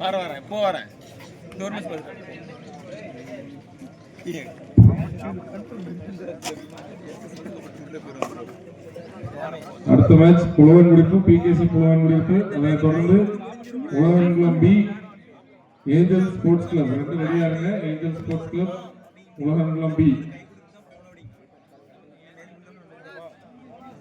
வரேன் வரேன் இப்போ வரேன் இந்த ஒரு நிமிஷம் பாரு. அடுத்த மேட்ச் புலவன் முடிப்பு பிகேசி புலவன் முடிப்பு. அதைத் தொடர்ந்து Ulagankulam B Angel sports club ரெண்டு ரெடியா இருங்க. Angel sports club Ulagankulam B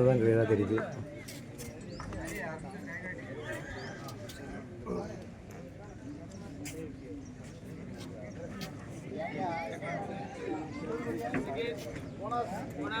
தான் கிளியராக தெரியுது ம்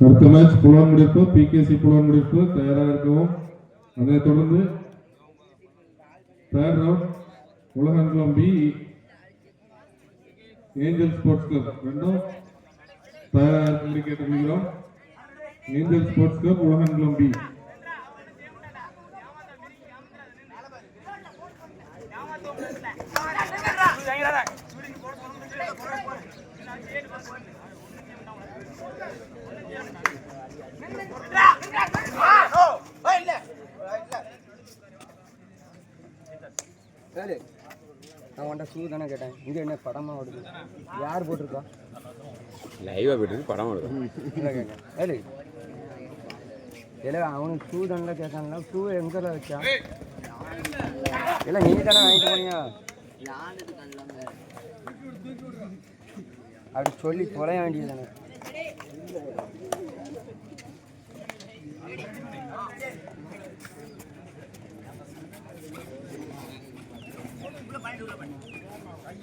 அடுத்த மேட்ச் புலன் முடிப்பு பிகேசி புலன் முடிப்பு தயாராக இருக்கவும். அதைத் தொடர்ந்து third round Ulagankulam B Angel sports club ரெண்டும் தயாராக இருக்கும்படி கேட்டுக்கொள்கிறோம் Angel sports club Ulagankulam B படமாக ஓடுது. யார் போட்டிருக்கா? லைவாக போயிட்டு படம் வருது இல்லை அவனுக்கு ஷூ தானே கேட்காங்களா ஷூ எங்கே வச்சா? இல்லை நீ தானே வாங்கிட்டு போனியா? அப்படி சொல்லி தொலைய வேண்டியது தானே.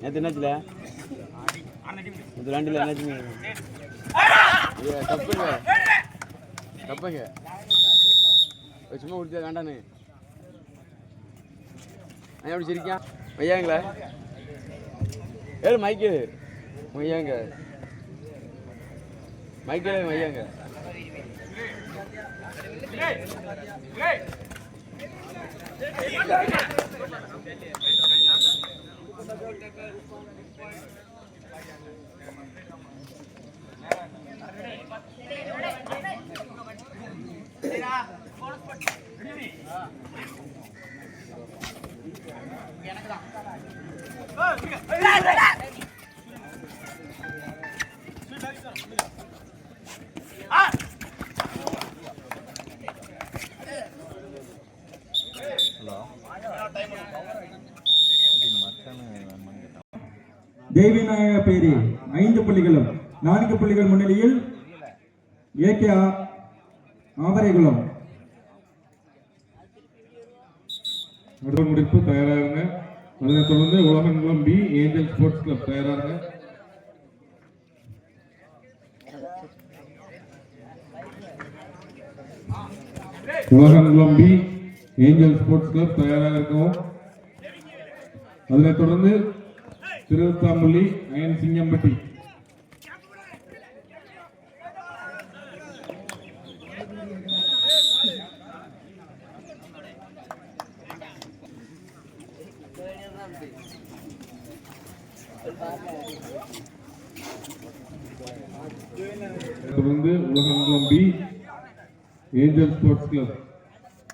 நேற்று என்னாச்சுல? இது ரெண்டுல என்னாச்சுங்க தப்புங்க சும்மா குடிச்சா வேண்டானு நான் எப்படி சிரிக்கா? ஐயாங்களா ஏழு மைக்கு ஐயாங்க மைக்கே ஐயாங்க better phone than a player. தேவிநாயக பேரி ஐந்து புள்ளிகளும் நான்கு புள்ளிகள் முன்னிலையில் ஏகே ஆபரைகுளம் அடுத்த முடிப்பு தயாராகுங்க. அதனைத் தொடர்ந்து Ulagankulam P angel sports club தயாராகுங்க. Ulagankulam P angel sports club தயாராக இருக்கவும். அதனைத் தொடர்ந்து திருத்தாமல்லி அயன் சிங்கம்பட்டி. தொடர்ந்து Ulagankulam P angel sports club.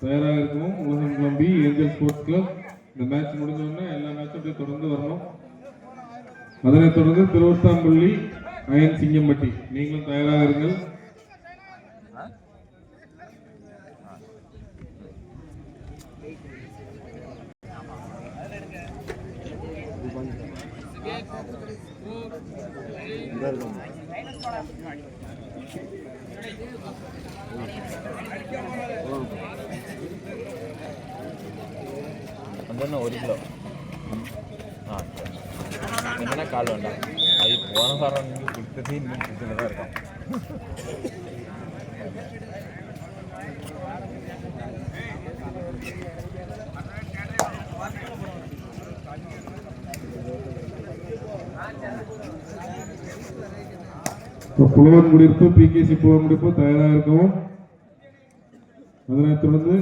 தயாராக இருக்கும் உலகம் பி ஏஞ்சல் ஸ்போர்ட்ஸ் கிளப். இந்த மேட்ச் முடிஞ்சோடனே எல்லா மேட்சும் அப்படியே தொடர்ந்து வரணும். அதனைத் தொடர்ந்து திருவத்தாம்பள்ளி அயன் சிங்கம்பட்டி. நீங்களும் தயாராக இருங்கள். ஒரு கிலோ. கால் வேண்டாம் அது போன சாரம் நீங்கள் கொடுத்தது இன்னும் கொடுத்துட்டு தான் இருக்கும் புலவன் முடிப்பு பிகேசி புலவன் முடிப்பு தயாராக இருக்கவும் அதனைத் தொடர்ந்து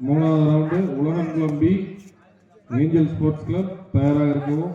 மூணாவது ரவுண்டு உலகம் குளம்பி ஏஞ்சல் ஸ்போர்ட்ஸ் கிளப் தயாராக இருக்கவும்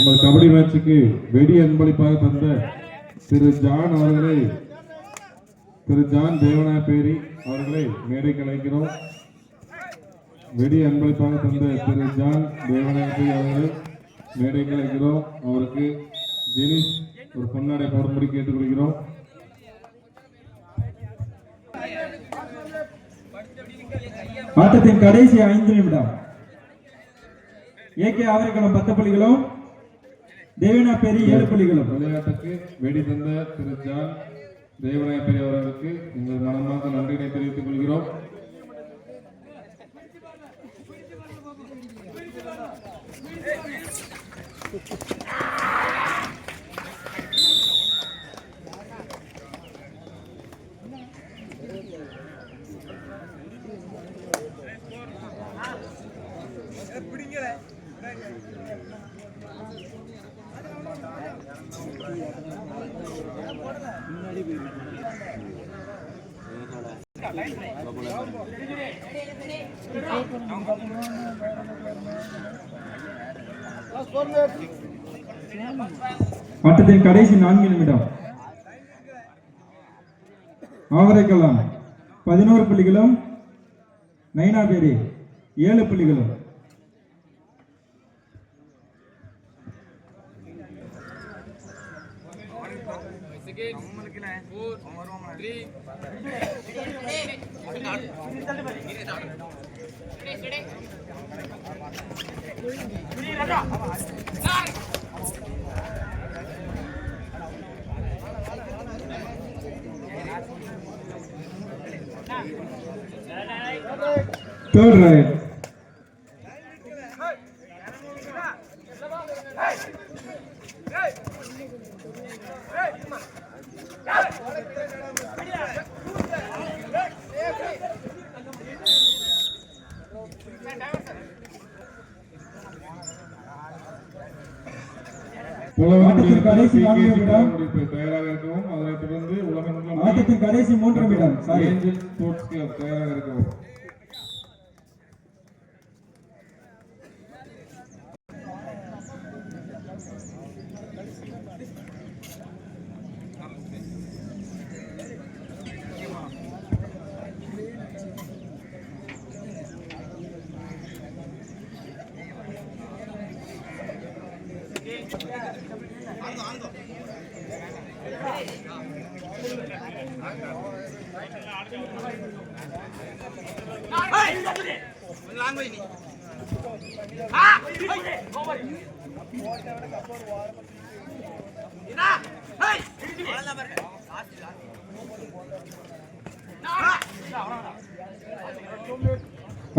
நமது கபடி மேட்சுக்கு வெடி அன்பளிப்பாக தந்த திரு ஜான் அவர்களை திரு ஜான் தேவனாபேரி அவர்களை மேடை கலைக்கிறோம் வெடி அன்பளிப்பாக தந்த திரு ஜான் தேவனாபேரி அவர்களை மேடை கலைக்கிறோம் அவருக்கு ஜெனிஸ் ஒரு பொன்னாடை போடும்படி கேட்டுக்கொள்கிறோம். ஆட்டத்தின் கடைசி ஐந்து நிமிடம். ஏகே ஆவரைக்குளம் பத்து புள்ளிகளும் தேவனா பெரிய ஏழு புள்ளிகளும் விளையாட்டுக்கு வெடி தந்த திரு ஜான் தேவநாயபேரி அவர்களுக்கு எங்கள் மனமாக நன்றினை தெரிவித்துக் கொள்கிறோம். ஆட்டத்தின் கடைசி நான்கு நிமிடம். ஆவரைக்குளம் பதினோரு புள்ளிகளும் நைனா பேரி ஏழு புள்ளிகளும். தேர்ட் ரைட் புலவன் ஆட்டத்தின் கடைசி நான்கு நிமிடம். தயாராக இருக்கவும் அதனைத் தொடர்ந்து உலகெங்கும் ஆட்டத்தின் கடைசி மூன்று நிமிடம். சாரி. ஏஞ்சல் ஸ்போர்ட்ஸ் கிளப் தயாராக இருக்கவும்.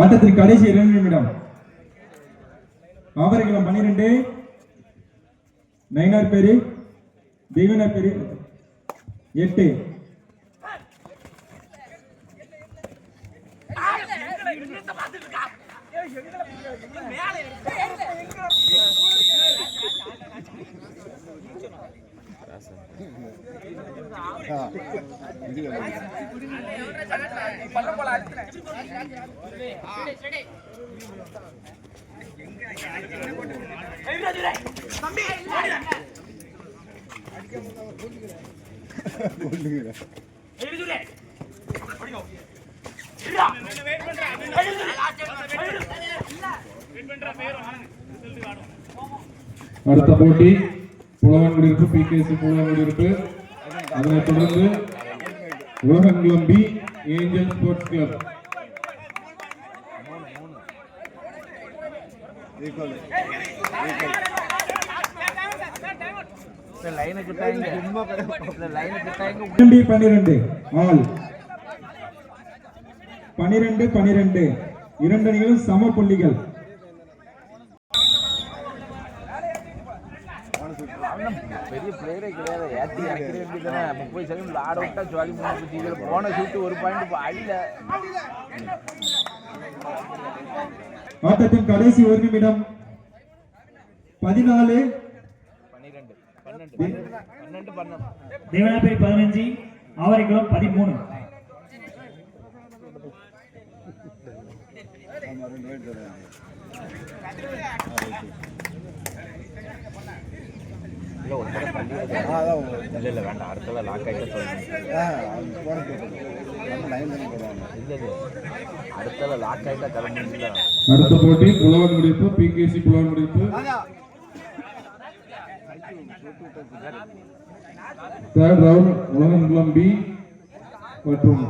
ஆட்டத்தின் கடைசி இரண்டு நிமிடம். ஆவரைக்குளம் பன்னிரெண்டு. நைனார் பேரு தெய்வனார் பேரு எட்டு. அடுத்த போட்டி புலவன் குடியிருப்பு பிகேசி புலவன் குடியிருப்பு அதனைத் தொடர்ந்து Ulagankulam P angel sports club பன்னிரண்டு. ஆல் பனிரெண்டு பனிரெண்டு இரண்டு அணிகளும் சம புள்ளிகள். பிளேயரே கிடையாது. ஏற்றி இறக்கிற வேண்டியதானே முப்பது செகண்ட் ஆட விட்டா ஜாலி பண்ணி இதில் போன ஷூட்டு ஒரு பாயிண்ட் அடியில. ஆட்டத்தின் கடைசி ஒரு நிமிடம். பதினாலு. பன்னிரெண்டு. பன்னெண்டு. பன்னெண்டு பன்னெண்டு. தேவனாபேரி பதினஞ்சு ஆவரைக்குளம் பதிமூணு. இல்லை இல்லை வேண்டாம். அடுத்தல லாக் ஆகிட்டு இல்லை இல்லை. அடுத்தல லாக் ஆகிட்டா கிளம்பிங்களா அடுத்த போட்டி புலவன் குடியிருப்பு பிகேசி புலவன் குடியிருப்பு தேர்ட் ரவுண்ட் உலகங்குளம் பி மற்றும்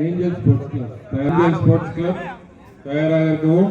angel sports club angel sports club தயாராக இருக்கவும்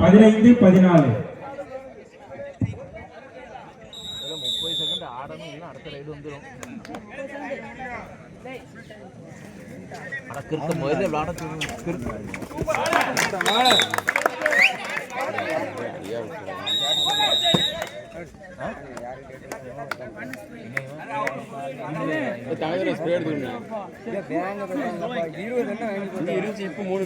பதினைந்து பதினாலு. முப்பது செகண்ட் ஆடணும் இல்லைன்னா அடுத்த ரைடு வந்துடும் அடக்கிருத்த முதல்ல விளாட தங்கத்தில் ஸ்ப்ரே எடுத்துக்கணும். இருபது இப்போ மூணு